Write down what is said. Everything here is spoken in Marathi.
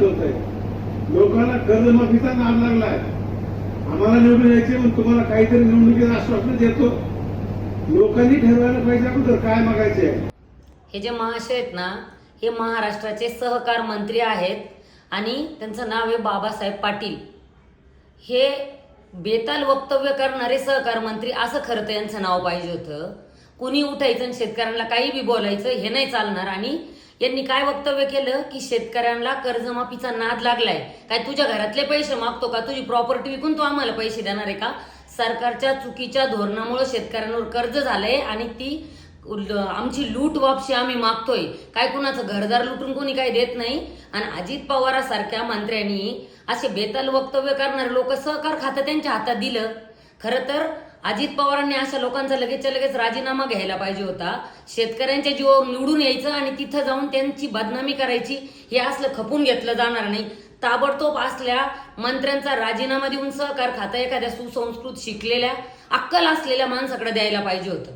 लोकांना कर्जमाफीचा नाद लागलाय. आम्हाला निवडून यायचे म्हणून तुम्हाला काहीतरी निवडणुकीचं आश्वासन देतो. लोकांनी ठरवायला पाहिजे अगोदर काय मागायचे हे जे महाशय आहेत ना हे महाराष्ट्राचे सहकार मंत्री आहेत आणि त्यांचं नाव आहे बाबासाहेब पाटील. हे बेताल वक्तव्य करणारे सहकार मंत्री असं खरं तर यांचं नाव पाहिजे होतं. कुणी उठायचं आणि शेतकऱ्यांना काही बी बोलायचं हे नाही चालणार. आणि यांनी काय वक्तव्य केलं? की शेतकऱ्यांना कर्जमाफीचा नाद लागलाय. काय तुझ्या घरातले पैसे मागतो का? तुझी प्रॉपर्टी विकून तू आम्हाला पैसे देणार आहे का? सरकारच्या चुकीच्या धोरणामुळे शेतकऱ्यांवर कर्ज झालंय आणि ती आमची लूट वापशी आम्ही मागतोय. काय कुणाचं घरदार लुटून कोणी काही देत नाही? आणि अजित पवारासारख्या मंत्र्यांनी असे बेताल वक्तव्य करणारे लोक सहकार खातं त्यांच्या हातात दिलं. खरं तर अजित पवारांनी अशा लोकांचा लगेचच्या लगेच राजीनामा घ्यायला पाहिजे होता. शेतकऱ्यांच्या जीवावर निवडून यायचं आणि तिथं जाऊन त्यांची बदनामी करायची हे असलं खपून घेतलं जाणार नाही. ताबडतोब असल्या मंत्र्यांचा राजीनामा देऊन सहकार खातं एखाद्या सुसंस्कृत शिकलेल्या अक्कल असलेल्या माणसाकडे द्यायला पाहिजे होतं.